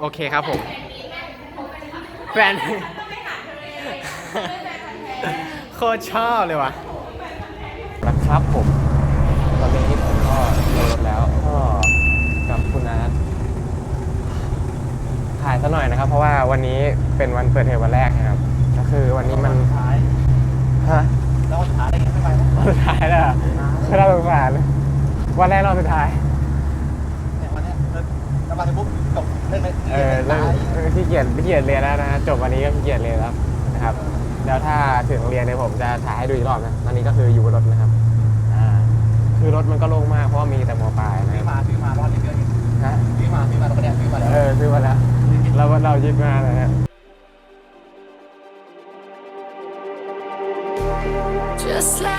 โอเคครับผม แฟน โคตรชอบเลยว่ะนะครับผม ตอนนี้ผมก็ลงรถแล้วก็กับคุณนัทถ่ายซะหน่อยนะครับ เพราะว่าวันนี้เป็นวันเปิดเทอมวันแรกนะครับ ก็คือวันนี้มันท้ายฮะแล้วสุดท้ายได้ยังไม่ไปวันสุดท้ายแล้วเหรอคือเราสงสารวันแรกรอบสุดท้ายเนี่ยวันเนี้ยเลิกแล้วมาถึงปุ๊บจบเล่นไป เออเลิกเออขี้เกียจขี้เกียจเรียนแล้วนะจบวันนี้ก็ขี้เกียจเรียนแล้วนะครับเดี๋ยวถ้าถึงโรงเรียนเนี่ยผมจะถ่ายให้ดูอีกรอบนะตอนนี้ก็คืออยู่บนรถนะครับอ่าคือรถมันก็โล่งมากเพราะว่ามีแต่มอปลายนะซื้อมาซื้อมารอดนิดเดียวเองฮะซื้อมาซื้อมาตรงเนี้ยซื้อมาแล้วเออซื้อมาแล้วเราเรายึดมาแล้วเนี่ย Just like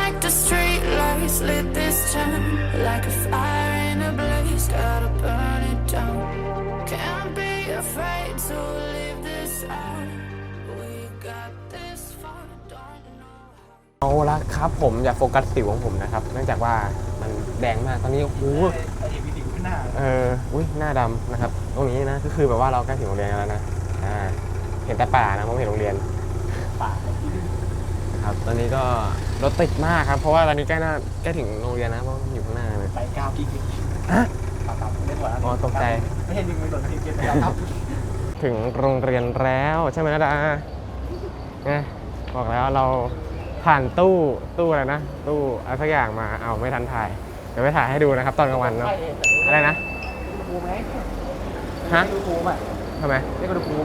เอาละครับผมอย่าโฟกัสสิวของผมนะครับ เนื่องจากว่ามันแดงมากตอนนี้โอ้โหไอ้วีดีขึ้นหน้าเอออุ้ยหน้าดำนะครับ ตรงนี้นะก็คือแบบว่าเราใกล้ถึงโรงเรียนแล้วนะอ่าเห็นแต่ป่านะผมไม่เห็นโรงเรียนป่าครับ ตอนนี้ก็รถติดมากครับ เพราะว่าตอนนี้ใกล้หน้าใกล้ถึงโรงเรียนนะเพราะมันอยู่ข้างหน้าเลยไปก้าวกี่กี่ฮะต่ำต่ำเล่นหัวอ๋อตกใจไม่เห็นดึงไม่โดนทีเกมแล้วครับถึงโรงเรียนแล้วใช่ไหมนะดาเนี่ยบอกแล้วเรา ผ่านตู้ตู้อะไรนะ ตู้อะไรสักอย่างมาเอาไม่ทันถ่ายเดี๋ยวไปถ่ายให้ดูนะครับ ตอนกลางวันเนาะอะไรนะครูไหมฮะดูครูไหมทำไมเรียกว่าดูครู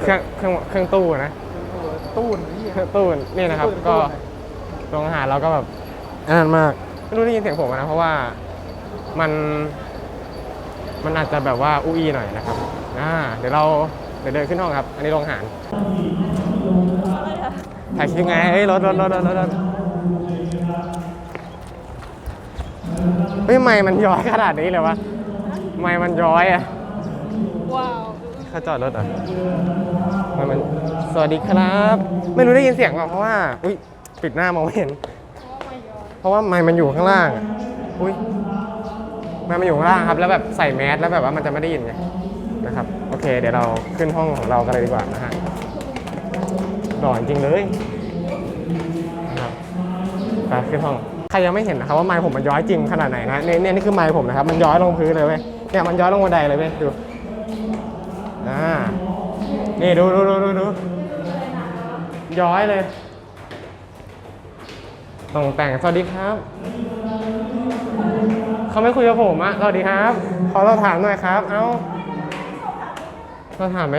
เครื่องเครื่องเครื่องตู้นะตู้นี่เครื่องตู้นี่นะครับ ก็โรงอาหารเราก็แบบอันนั้นมากไม่รู้ได้ยินเสียงผมนะเพราะว่ามัน มันอาจจะแบบว่าอู้อีหน่อยนะครับอ่าเดี๋ยวเราเดี๋ยวเดินขึ้นห้องครับ อันนี้โรงอาหาร ถ่ายคลิปไงเฮ้ยรถรถรถรถรถรถเฮ้ยไม่มันย้อยขนาดนี้เลยวะไม่มันย้อยอะว้าวเขาจอดรถเหรอไม่มันสวัสดีครับ ไม่รู้ได้ยินเสียงเปล่าเพราะว่าอุ้ยปิดหน้ามองไม่เห็น เพราะว่าไมค์มันอยู่ข้างล่างอะอุ้ยไมค์มันอยู่ข้างล่างครับ แล้วแบบใส่แมสแล้วแบบว่ามันจะไม่ได้ยินไงนะครับ โอเค เดี๋ยวเราขึ้นห้องของเรากันเลยดีกว่านะฮะ หล่อจริงเลยนะครับไปขึ้นห้องใครยังไม่เห็นนะครับว่าไมค์ผมมันย้อยจริงขนาดไหนนะเนี่ยนี่คือไมค์ผมนะครับมันย้อยลงพื้นเลยเว้ยเนี่ยมันย้อยลงบันไดเลยเว้ยดูอ่านี่ดูดูดูดูดูย้อยเลยต้องแต่งสวัสดีครับเขาไม่คุยกับผมอะสวัสดีครับ ขอเราถามหน่อยครับ เอ้าเราถามไหม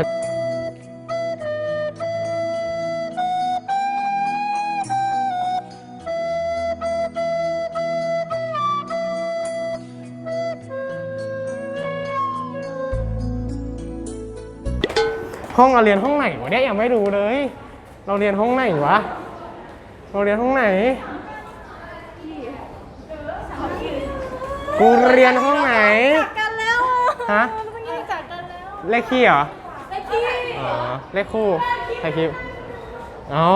ห้องเราเรียนห้องไหนวะเนี่ยยังไม่รู้เลย เราเรียนห้องไหนวะ เราเรียนห้องไหน กูเรียนห้องไหนกันแล้วฮะเราต้องรู้จักกันแล้วเลขขี้เหรอ ไอ้กี้อ๋อเลขคู่ถ่ายคลิปเอา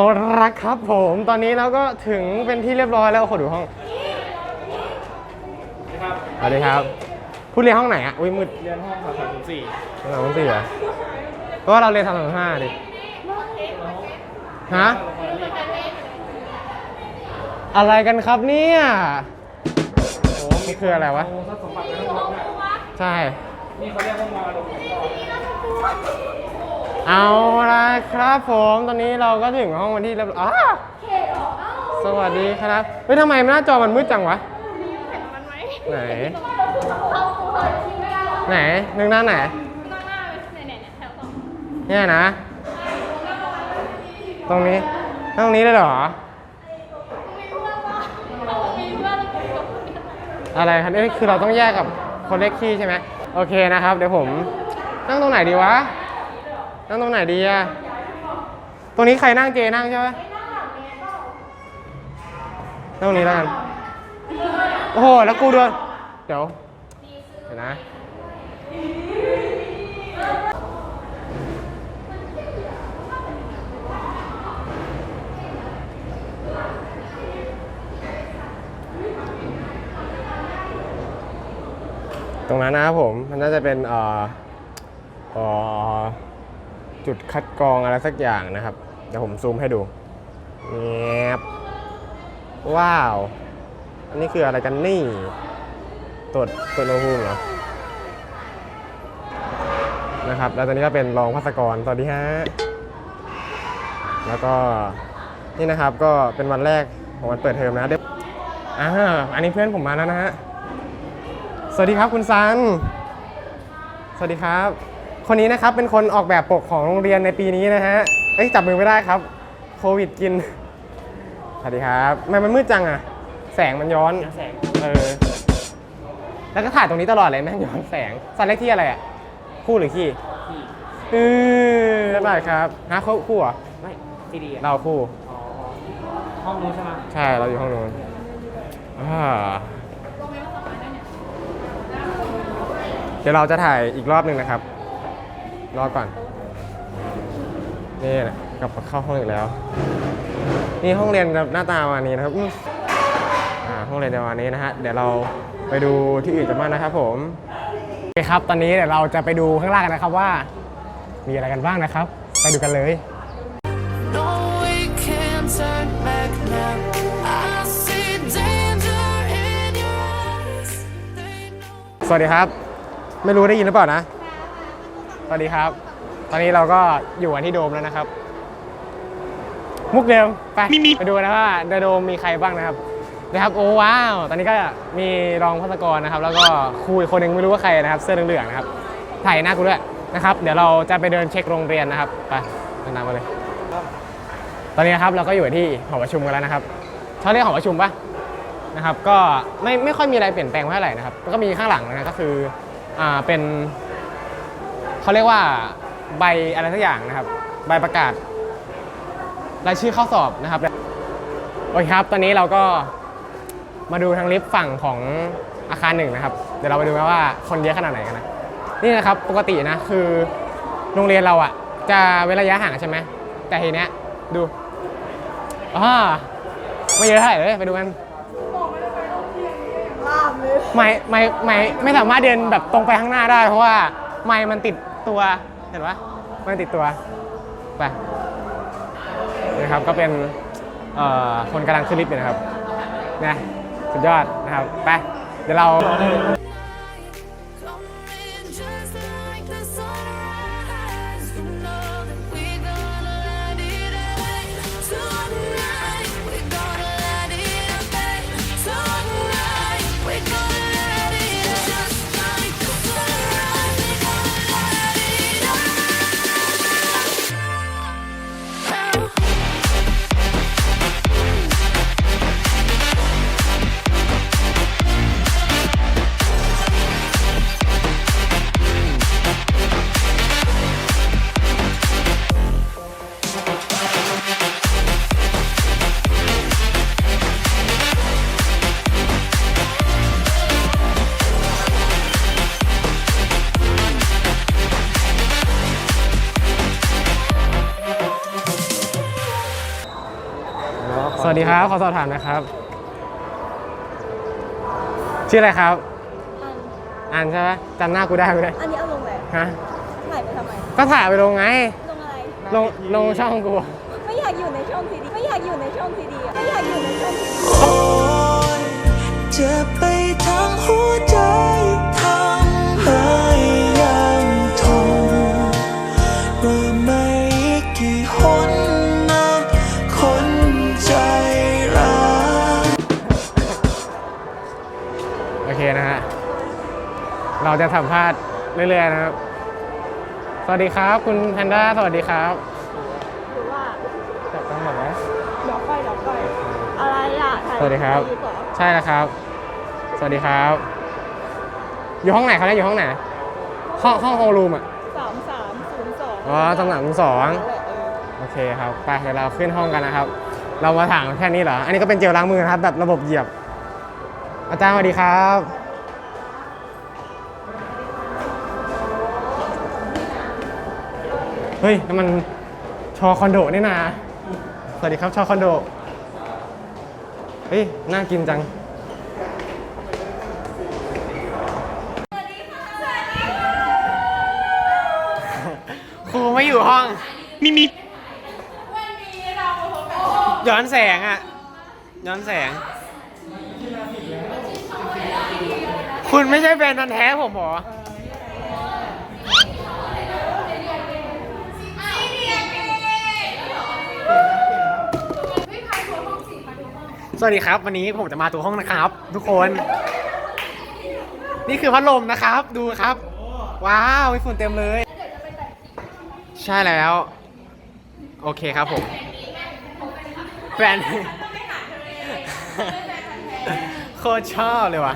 ละครับผม ตอนนี้เราก็ถึงเป็นที่เรียบร้อยแล้วขอดูห้องสวัสดีครับ ผู้เรียนห้องไหนอะ อุ้ยมืดเรียนห้องสามสามสี่ห้องสามห้องสี่เหรอ เพราะว่าเราเรียนทำสามห้าดิฮะอะไรกันครับเนี่ยโอ้มันคืออะไรวะ ทรัพย์สมบัติในห้องรับเนี่ยใช่ นี่เขาเรียกห้องมรดกเอาละครับผมตอนนี้เราก็ถึงห้องวันที่เรียบร้อยอ้าสวัสดีครับเฮ้ยทำไมหน้าจอมันมืดจังวะมันไหมไหน ไหนนึงหน้าไหน เนี่ยนะ ตรงนี้ ตรงนี้เลยเหรอ อะไรครับนี่คือเราต้องแยกกับคนเลขขี้ใช่ไหมโอเคนะครับ เดี๋ยวผมนั่งตรงไหนดีวะ นั่งตรงไหนดีอะตรงนี้ใครนั่งเจนั่งใช่ไหมนั่งตรงนี้แล้วกัน โอ้โห แล้วกูด้วยเดี๋ยวเดี๋ยวนะ ตรงนั้นนะครับผม มันน่าจะเป็นจุดคัดกรองอะไรสักอย่างนะครับ เดี๋ยวผมซูมให้ดูเงีบว้าว อันนี้คืออะไรกันนี่ตรวจตรวจอุณหภูมิเหรอ นะครับ แล้วตอนนี้ก็เป็นรองพัสกร สวัสดีฮะ แล้วก็นี่นะครับก็เป็นวันแรกของวันเปิดเทอมนะเดี๋ยวอ่าอันนี้เพื่อนผมมาแล้วนะฮะ วัสดีครับคุณซัน สวัสดีครับ คนนี้นะครับเป็นคนออกแบบปกของโรงเรียนในปีนี้นะฮะ เอ้ยจับมือไม่ได้ครับ โควิดกิน สวัสดีครับทำไมมันมืดจังอะแสงมันย้อน แสงเออ แล้วก็ถ่ายตรงนี้ตลอดเลยแม่งย้อนแสงซันเลขที่อะไรอะคู่หรือขี้เออบ๊ายบายครับฮะคู่คู่เหรอไม่ซีดีอะเราคู่อ๋อห้องนู้นใช่ไหมใช่เราอยู่ห้องนู้นอ่า เดี๋ยวเราจะถ่ายอีกรอบหนึ่งนะครับ รอก่อน นี่นะกลับมาเข้าห้องอีกแล้ว นี่ห้องเรียนหน้าตาประมาณนี้นะครับอืมอ่าห้องเรียนประมาณนี้นะฮะ เดี๋ยวเราไปดูที่อื่นกันบ้างนะครับผมโอเคครับ ตอนนี้เดี๋ยวเราจะไปดูข้างล่างกันนะครับว่า มีอะไรกันบ้างนะครับ ไปดูกันเลย No, we can't turn back now. I see danger in your eyes. They know. สวัสดีครับ ไม่รู้ได้ยินหรือเปล่านะ สวัสดีครับ ตอนนี้เราก็อยู่กันที่โดมแล้วนะครับ มุกเดิมไปไปดูกันนะว่าในโดมมีใครบ้างนะครับนะครับโอ้ว้าว ตอนนี้ก็มีรองพัสกรนะครับ แล้วก็ครูอีกคนหนึ่งไม่รู้ว่าใครนะครับ เสื้อเหลืองๆนะครับ ถ่ายหน้ากูด้วยนะครับ เดี๋ยวเราจะไปเดินเช็คโรงเรียนนะครับ ไปเดินตามมาเลย ตอนนี้นะครับเราก็อยู่ที่หอประชุมกันแล้วนะครับเขาเรียกหอประชุมปะนะครับ ก็ไม่ไม่ค่อยมีอะไรเปลี่ยนแปลงเท่าไหร่นะครับ แล้วก็มีข้างหลังนะก็คือ อ่าเป็นเขาเรียกว่าใบอะไรสักอย่างนะครับ ใบประกาศรายชื่อเข้าสอบนะครับโอเคครับ ตอนนี้เราก็มาดูทางลิฟต์ฝั่งของอาคารหนึ่งนะครับ เดี๋ยวเราไปดูกันว่าคนเยอะขนาดไหนกันนะ นี่นะครับปกตินะคือโรงเรียนเราอะจะเว้นระยะห่างใช่ไหมแต่ทีเนี้ยดูอ่าไม่เยอะเท่าไหร่เลยไปดูกัน ไม่ไม่ไม่ไม่สามารถเดินแบบตรงไปข้างหน้าได้ เพราะว่าไม้มันติดตัวเห็นปะมันติดตัวไปนะครับก็เป็นเอ่อคนกำลังขึ้นลิฟต์อยู่นะครับนะสุดยอดนะครับไปเดี๋ยวเรา วัสดีครับ ขอสอบถามนะครับ ชื่ออะไรครับ อ่านใช่ไหมจำหน้ากูได้กูได้อันนี้เอาลงเลยฮะถ่ายไปทำไม ก็ถ่ายไปลงไง ลงอะไร ลงลงช่องกู ไม่อยากอยู่ในช่องทีดี ไม่อยากอยู่ในช่องทีดีอะไม่อยากอยู่ในช่องทีดีโอ้ยเจ็บไปทั้งหัวใจ เราจะสัมภาษณ์เรื่อยๆนะครับ สวัสดีครับ คุณแพนด้าสวัสดีครับหรือว่าจับต้องหมดไหม เดี๋ยวค่อยเดี๋ยวค่อยอะไรอะถ่ายสวัสดีครับ ถ่ายอยู่เหรอใช่แล้วครับ สวัสดีครับ อยู่ห้องไหนเขาเนี่ยอยู่ห้องไหน ห้องห้องโฮรูมอะ สามสามศูนย์สองอ๋อตำแหน่งสองนั่นแหละเออโอเคครับไปเดี๋ยวเราขึ้นห้องกันนะครับ เรามาถามแค่นี้เหรอ อันนี้ก็เป็นเจลล้างมือนะครับ แบบระบบเหยียบ อาจารย์สวัสดีครับ เฮ้ยนั่นมันชอคอนโดนี่นาสวัสดีครับชอคอนโด เฮ้ย น่ากินจังสครูไม่อยู่ห้อง มีมีย้อนแสงอะ ย้อนแสง คุณไม่ใช่แฟนพันธุ์แท้ผมเหรอ สวัสดีครับ วันนี้ผมจะมาตัวห้องนะครับ ทุกคน นี่คือพัดลมนะครับ ดูครับ ว้าวมีฝุ่นเต็มเลย ใช่แล้ว โอเคครับผมแฟนโคตรชอบเลยว่ะ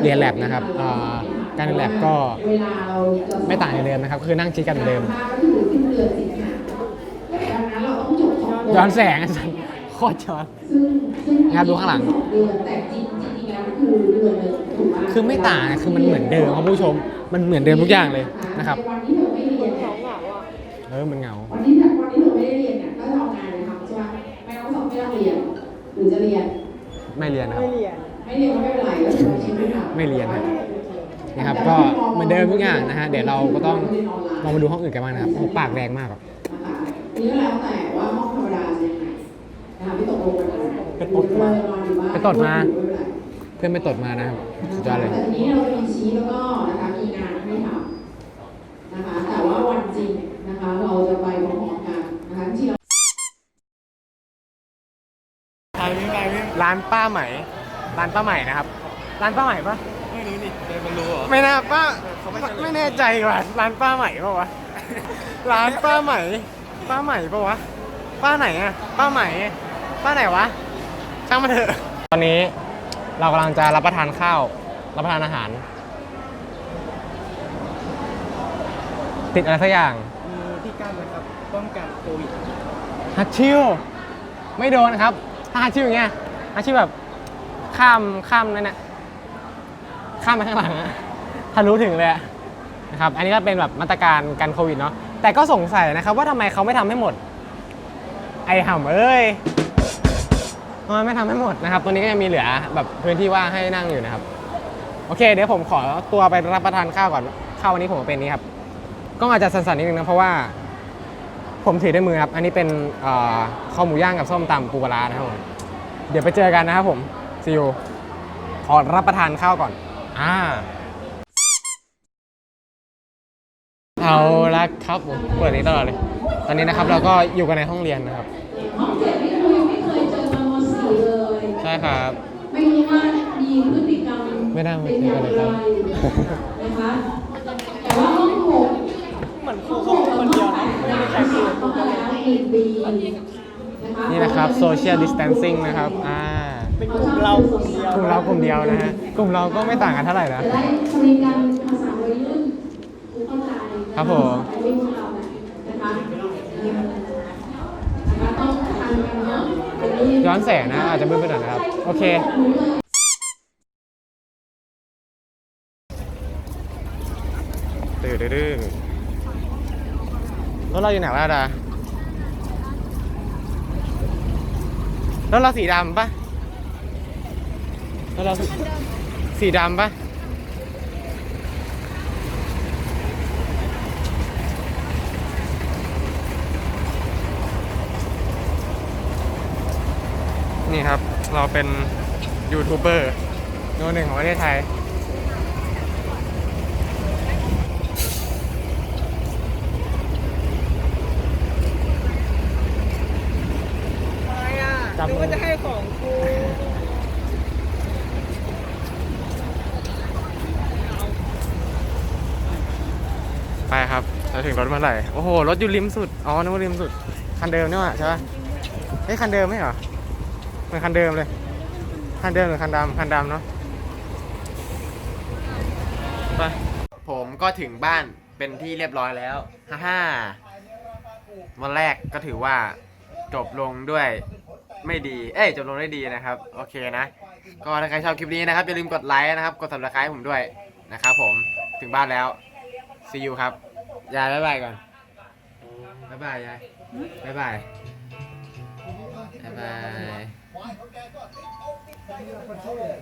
เรียนแลบนะครับอ่า การเรียนแลบก็ไม่ต่างจากเดิมนะครับ คือนั่งชิดกันเหมือนเดิมย้อนแสงอาจารย์โคตรย้อนนะครับดูข้างหลัง คือไม่ต่างนะคือมันเหมือนเดิมครับผู้ชม มันเหมือนเดิมทุกอย่างเลยนะครับเออมันเหงาวันที่วันที่หนูไม่ได้เรียนเนี่ยก็จะเอางานไปทำใช่ไหมไม่ต้องสอบไม่ต้องเรียนหรือจะเรียน ไม่เรียนนะครับไม่เรียนก็ไม่เป็นไรก็ถือว่าชีวิตไม่ทำไม่เรียนครับ นะครับก็เหมือนเดิมทุกอย่างนะฮะเดี๋ยวเราก็ต้องลองมาดูห้องอื่นกันบ้างนะครับโอ้ปากแดงมากอะนะคะนี่ก็แล้วแต่ว่าห้องธรรมดาจะยังไงนะคะพี่ตกลงกันนะไปตดมาเออนอนอยู่บ้นไปตดมาไม่เป็นไรเพื่อนไม่ตดมานะครับสุดยอดเลยแต่ทีนี้เราจะมีชี้แล้วก็นะคะมีงานให้ทำนะคะแต่ว่าวันจริงนะคะเราจะไปพร้อมๆกันนะคะที่เราร้านป้าไหมร้านป้าไหมนะครับ ร้านป้าไหมปะ ไม่รู้นี่เดินมันรู้เหรอ ไม่น่าป้าเขาไม่เฉลย ไม่แน่ใจว่ะร้านป้าใหม่ปะวะ ร้านป้าใหม่ ป้าใหม่ปะวะ ป้าไหนอะป้าใหม่ ป้าไหนวะ ช่างมาเถอะ ตอนนี้เรากำลังจะรับประทานข้าว รับประทานอาหาร ติดอะไรสักอย่าง มีที่กั้นนะครับป้องกันโควิดฮัตชิวไม่โดนครับ ถ้าฮัตชิวอย่างเงี้ยฮัตชิวแบบข้ามข้ามนั่นน่ะ ข้ามไปข้างหลังอะทะลุถึงเลยอะนะครับอันนี้ก็เป็นแบบมาตรการกันโควิดเนาะแต่ก็สงสัยนะครับว่าทำไมเขาไม่ทำให้หมด ไอห่ำเอ้ยทำไมไม่ทำให้หมดนะครับตัวนี้ก็ยังมีเหลือแบบพื้นที่ว่างให้นั่งอยู่นะครับโอเค เดี๋ยวผมขอตัวไปรับประทานข้าวก่อนข้าววันนี้ผมเป็นนี้ครับก็อาจจะสั่นๆนิดนึงนะเพราะว่า ผมถือด้วยมือครับ อันนี้เป็นข้าวหมูย่างกับส้มตำปูปลาร้านะครับผมเดี๋ยวไปเจอกันนะครับผมซีอูขอรับประทานข้าวก่อน อ่าเอาละครับผมเปิดนี้ตลอดเลย ตอนนี้นะครับเราก็อยู่กันในห้องเรียนนะครับห้องเจ็ดนี่คือยังไม่เคยเจอมามสี่เลยใช่ครับ ไม่รู้ว่ามีพฤติกรรมไม่ได้มาเป็นเจออกัย่านงเลยคไรรับนะคะแต่ว่าห้องหกเหมือนครูเขาคนเดียวนะไม่มีใครคุยกับครูเข้ากันมาเลยแล้วหนึ่งปีนะคะนี่นะครับ social distancing นะครับ อ่า เป็นกลุ่มเรากลุ่มเดียวกลุ่มเรากลุ่มเดียวนะฮะกลุ่มเราก็ไม่ต่างกันเท่าไหร่นะ จะได้คุยกันภาษาวัยรุ่นเข้าใจครับผมไม่รู้เรานะคะนะคะต้องทันกันเนาะอันนี้ ย้อนแสงนะอาจจะมืดไปหน่อยนะครับ โอเค ตื่นดื้อรถเราอยู่ไหนวะดารถเราสีดำปะ รถเราสีดำปะนี่ครับ เราเป็นยูทูบเบอร์โนหนึ่งของประเทศไทย จับ นึกว่าจะให้ของครู ไปครับ จะถึงรถเมื่อไหร่ โอ้โห รถอยู่ริมสุด อ๋อนึกว่าริมสุด คันเดิมนี่หว่าใช่ปะเฮ้ยคันเดิมไหมเหรอเหมือนคันเดิมเลย คันเดิมหรือคันดำคันดำเนาะ ไป ผมก็ถึงบ้านเป็นที่เรียบร้อยแล้ว ฮ่าฮ่าวันแรกก็ถือว่าจบลงด้วยไม่ดี เอ้ยจบลงได้ดีนะครับ โอเคนะ ก็ถ้าใครชอบคลิปนี้นะครับอย่าลืมกดไลค์นะครับ กด subscribe ผมด้วยนะครับผม ถึงบ้านแล้ว see you ครับ ยายบ๊ายบายก่อนบ๊ายบายยายบ๊ายบายบ๊ายบายคนช่วย